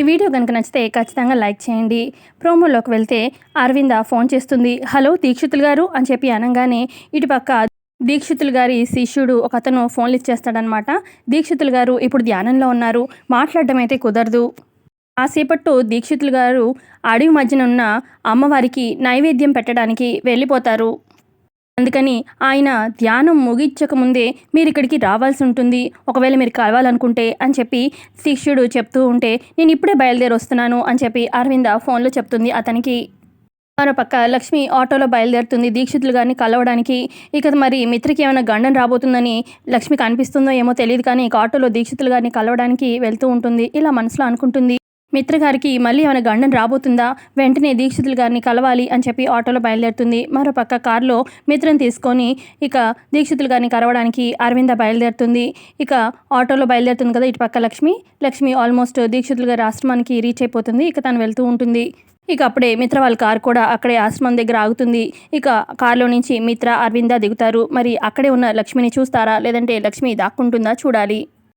ఈ వీడియో కనుక నచ్చితే ఖచ్చితంగా లైక్ చేయండి. ప్రోమోలోకి వెళ్తే అరవింద ఫోన్ చేస్తుంది. హలో దీక్షితులు గారు అని చెప్పి అనగానే ఇటుపక్క దీక్షితులు గారి శిష్యుడు ఒక అతను ఫోన్లు ఇచ్చేస్తాడనమాట. దీక్షితులు గారు ఇప్పుడు ధ్యానంలో ఉన్నారు. మాట్లాడడం అయితే కుదరదు. కాసేపట్టు దీక్షితులు గారు అడవి మధ్యన ఉన్న అమ్మవారికి నైవేద్యం పెట్టడానికి వెళ్ళిపోతారు. అందుకని ఆయన ధ్యానం ముగించక ముందే మీరు ఇక్కడికి రావాల్సి ఉంటుంది. ఒకవేళ మీరు కలవాలనుకుంటే అని చెప్పి శిష్యుడు చెప్తూ ఉంటే నేను ఇప్పుడే బయలుదేరి వస్తున్నాను అని చెప్పి అరవింద ఫోన్లో చెప్తుంది అతనికి. మరోపక్క లక్ష్మి ఆటోలో బయలుదేరుతుంది. దీక్షితులు గారిని కలవడానికి. ఇక మరి మిత్రకి ఏమైనా గండం రాబోతుందని లక్ష్మికి అనిపిస్తుందో ఏమో తెలియదు కానీ ఇక ఆటోలో దీక్షితులు గారిని కలవడానికి వెళ్తూ ఉంటుంది. ఇలా మనసులో అనుకుంటుంది. మిత్ర గారికి మళ్ళీ ఏమైనా గండం రాబోతుందా? వెంటనే దీక్షితులు గారిని కలవాలి అని చెప్పి ఆటోలో బయలుదేరుతుంది. మరోపక్క కారులో మిత్రను తీసుకొని ఇక దీక్షితులు గారిని కలవడానికి అరవింద బయలుదేరుతుంది. ఇక ఆటోలో బయలుదేరుతుంది కదా ఇటు పక్క లక్ష్మి. లక్ష్మి ఆల్మోస్ట్ దీక్షితులు గారి ఆశ్రమానికి రీచ్ అయిపోతుంది. ఇక తను వెళ్తూ ఉంటుంది. ఇక అప్పుడే మిత్ర వాళ్ళ కారు కూడా అక్కడే ఆశ్రమం దగ్గర ఆగుతుంది. ఇక కారులో నుంచి మిత్ర అరవింద దిగుతారు. మరి అక్కడే ఉన్న లక్ష్మిని చూస్తారా? లేదంటే లక్ష్మి దాక్కుంటుందా? చూడాలి.